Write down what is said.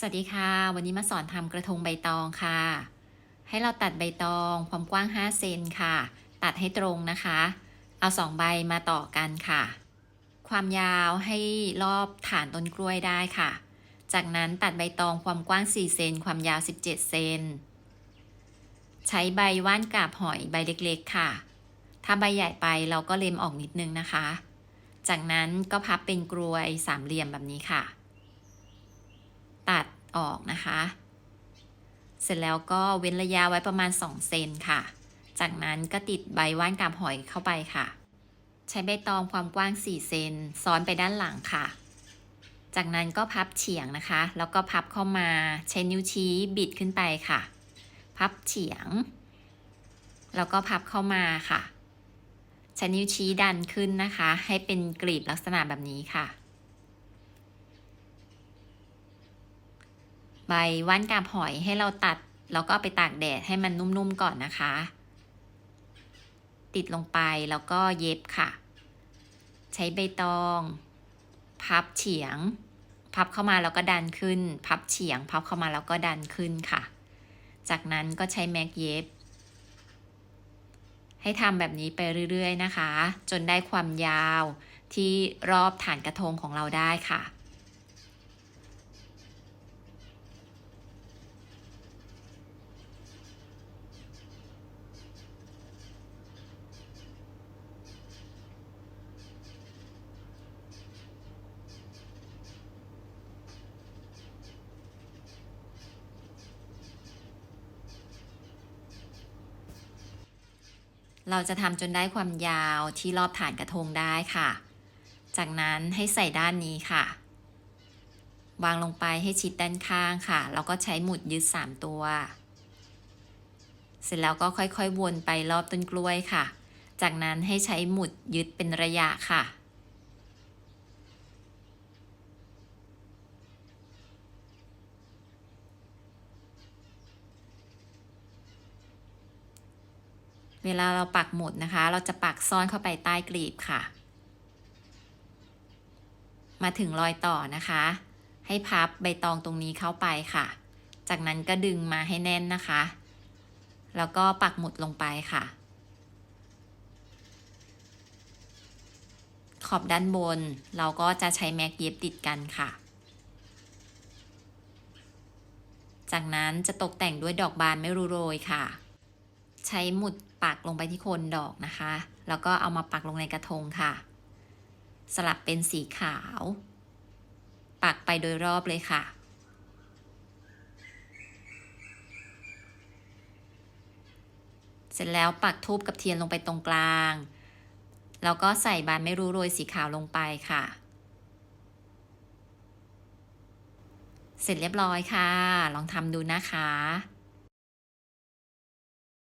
สวัสดีค่ะ วันนี้มาสอนทำกระทงใบตองค่ะ ให้เราตัดใบตองความกว้าง 5 เซนค่ะ ตัดให้ตรงนะคะ เอาสองใบมาต่อกันค่ะ ความยาวให้รอบฐานต้นกล้วยได้ค่ะ จากนั้นตัดใบตองความกว้าง 4 เซนความยาว 17 เซนใช้ใบว่านกาบหอยใบเล็กๆค่ะ ถ้าใบใหญ่ไปเราก็เล็มออกนิดนึงนะคะ จากนั้นก็พับเป็นกลวยสามเหลี่ยมแบบนี้ค่ะ ตัดออกนะคะ เสร็จแล้วก็เว้นระยะไว้ประมาณ 2 เซนค่ะ จากนั้นก็ติดใบว่านกาบหอยเข้าไปค่ะ ใช้ใบตองความกว้าง 4 เซนซ้อนไปด้านหลังค่ะ จากนั้นก็พับเฉียงนะคะ แล้วก็พับเข้ามาใช้นิ้วชี้บิดขึ้นไปค่ะ พับเฉียง แล้วก็พับเข้ามาค่ะใช้นิ้วชี้ดันขึ้นนะคะ ให้เป็นกลีบลักษณะแบบนี้ค่ะ ใบว่านกาบหอยให้เราตัด แล้วก็ไปตากแดดให้มันนุ่มๆก่อนนะคะ ติดลงไปแล้วก็เย็บค่ะ ใช้ใบตอง พับเฉียง พับเข้ามาแล้วก็ดันขึ้น พับเฉียง พับเข้ามาแล้วก็ดันขึ้นค่ะ จากนั้นก็ใช้แม็กเย็บ ให้ทำแบบนี้ไปเรื่อยๆนะคะ จนได้ความยาวที่รอบฐานกระทงของเราได้ค่ะ เราจะทำจนได้ความยาวที่รอบฐานกระทงได้ค่ะ จากนั้นให้ใส่ด้านนี้ค่ะ วางลงไปให้ชิดด้านข้างค่ะ แล้วก็ใช้หมุดยึด 3 ตัว เสร็จแล้วก็ค่อยๆวนไปรอบต้นกล้วยค่ะ จากนั้นให้ใช้หมุดยึดเป็นระยะค่ะ เวลาเราปักหมุดนะคะ เราจะปักซ่อนเข้าไปใต้กลีบค่ะ มาถึงรอยต่อนะคะ ให้พับใบตองตรงนี้เข้าไปค่ะ จากนั้นก็ดึงมาให้แน่นนะคะ แล้วก็ปักหมุดลงไปค่ะ ขอบด้านบนเราก็จะใช้แม็กเย็บติดกันค่ะจากนั้นจะตกแต่งด้วยดอกบานไม่รู้โรยค่ะ ใช้หมุดปักลงไปที่โคนดอกนะคะ แล้วก็เอามาปักลงในกระทงค่ะ สลับเป็นสีขาว ปักไปโดยรอบเลยค่ะ เสร็จแล้วปักทูบกับเทียนลงไปตรงกลาง แล้วก็ใส่บานไม่รู้โรยสีขาวลงไปค่ะ เสร็จเรียบร้อยค่ะ ลองทำดูนะคะ